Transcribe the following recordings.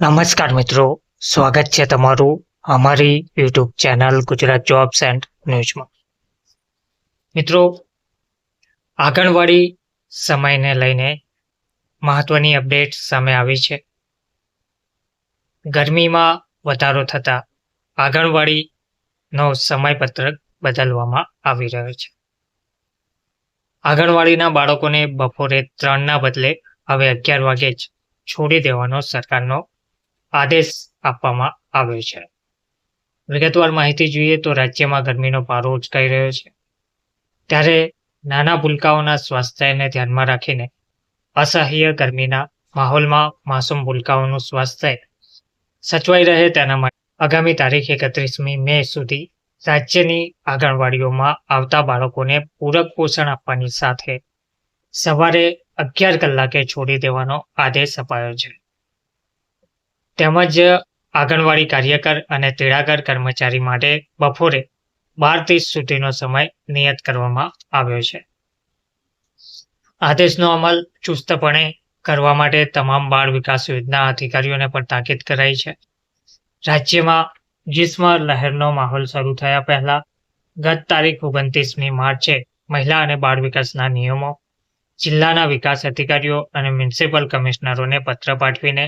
નમસ્કાર મિત્રો, સ્વાગત છે તમારું અમારી YouTube channel Gujarat jobs and ન્યૂઝમાં. મિત્રો, આંગણવાડી સમયને લઈને મહત્વની અપડેટ સામે આવી છે. ગરમીમાં વધારો થતાં આંગણવાડીનો સમયપત્રક બદલવામાં આવી રહ્યો છે. આંગણવાડીના બાળકોને બપોરે ત્રણના બદલે હવે અગિયાર વાગે જ છોડી દેવાનો સરકારનો આદેશ આપવામાં આવ્યો છે. વિગતવાર માહિતી જોઈએ તો રાજ્યમાં ગરમીનો પારો ઉચકાઈ રહ્યો છે. ત્યારે નાના ભૂલકાઓના સ્વાસ્થ્યને ધ્યાનમાં રાખીને અસહ્ય ગરમીના માહોલમાં માસૂમ ભૂલકાઓનું સ્વાસ્થ્ય સચવાઈ રહે તેના માટે આગામી તારીખ એકત્રીસમી મે સુધી રાજ્યની આંગણવાડીઓમાં આવતા બાળકોને પૂરક પોષણ આપવાની સાથે સવારે અગિયાર કલાકે છોડી દેવાનો આદેશ અપાયો છે. તેમજ આંગણવાડી કાર્યકર અને તેડાગર કર્મચારી માટે બપોરે બાર ત્રીસ સુધીનો સમય નિયત કરવામાં આવ્યો છે. આદેશનો અમલ ચુસ્તપણે કરવા માટે તમામ બાળ વિકાસ યોજના અધિકારીઓને પણ તાકીદ કરાઈ છે. રાજ્યમાં ગ્રીષ્મ લહેરનો માહોલ શરૂ થયા પહેલા ગત તારીખ ઓગણત્રીસમી માર્ચે મહિલા અને બાળ વિકાસના નિયમો, જિલ્લાના વિકાસ અધિકારીઓ અને મ્યુનિસિપલ કમિશનરોને પત્ર પાઠવીને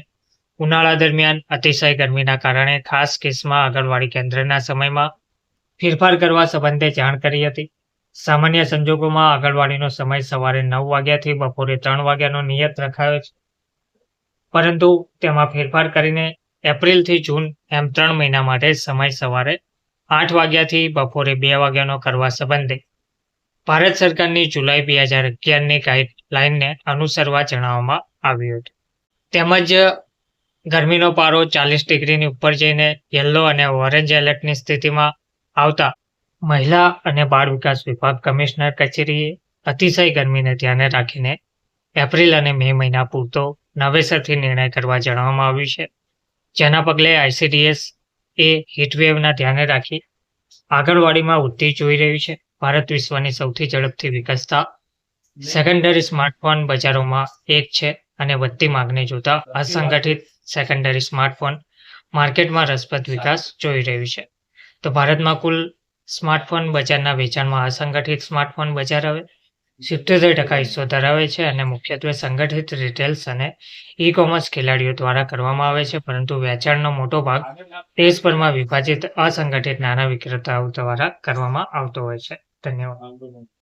ઉનાળા દરમિયાન અતિશય ગરમીના કારણે ખાસ કેસમાં આંગણવાડી કેન્દ્રના સમયમાં ફેરફાર કરવા સંબંધે જાણ કરી હતી. સામાન્ય સંજોગોમાં આંગણવાડીનો સમય સવારે નવ વાગ્યાથી બપોરે ત્રણ વાગ્યાનો નિયત રખાયો છે. પરંતુ તેમાં ફેરફાર કરીને એપ્રિલથી જૂન એમ ત્રણ મહિના માટે સમય સવારે આઠ વાગ્યાથી બપોરે બે વાગ્યાનો કરવા સંબંધે ભારત સરકારની જુલાઈ બે હજાર અગિયારની ગાઈડલાઇનને અનુસરવા જણાવવામાં આવ્યું હતું. તેમજ ગરમીનો પારો ચાલીસ ડિગ્રીની ઉપર જઈને યલો અને ઓરેન્જ એલર્ટની સ્થિતિમાં આવતા મહિલા અને બાળ વિકાસ વિભાગ કમિશનર કચેરીએ અતિશય ગરમીને ધ્યાને રાખીને એપ્રિલ અને મે મહિના પૂરતો નવેસરથી નિર્ણય કરવા જણાવવામાં આવ્યું છે. જેના પગલે આઈસીડીએસ એ હીટવેવના ધ્યાને રાખી આગળવાડીમાં વૃદ્ધિ જોઈ રહ્યું છે. ભારત વિશ્વની સૌથી ઝડપથી વિકસતા સેકન્ડરી સ્માર્ટફોન બજારોમાં એક છે અને વધતી માંગને જોતા અસંગઠિત સેકન્ડરી સ્માર્ટફોન માર્કેટમાં રસપ્રદ વિકાસ જોઈ રહ્યું છે. તો ભારતમાં કુલ સ્માર્ટફોન બજારના વેચાણમાં અસંગઠિત સ્માર્ટફોન બજાર હવે સિત્તોતેર ટકા હિસ્સો ધરાવે છે અને મુખ્યત્વે સંગઠિત રિટેલ્સ અને ઈ કોમર્સ ખેલાડીઓ દ્વારા કરવામાં આવે છે. પરંતુ વેચાણનો મોટો ભાગ દેશભરમાં વિભાજિત અસંગઠિત નાના વિક્રેતાઓ દ્વારા કરવામાં આવતો હોય છે. ધન્યવાદ.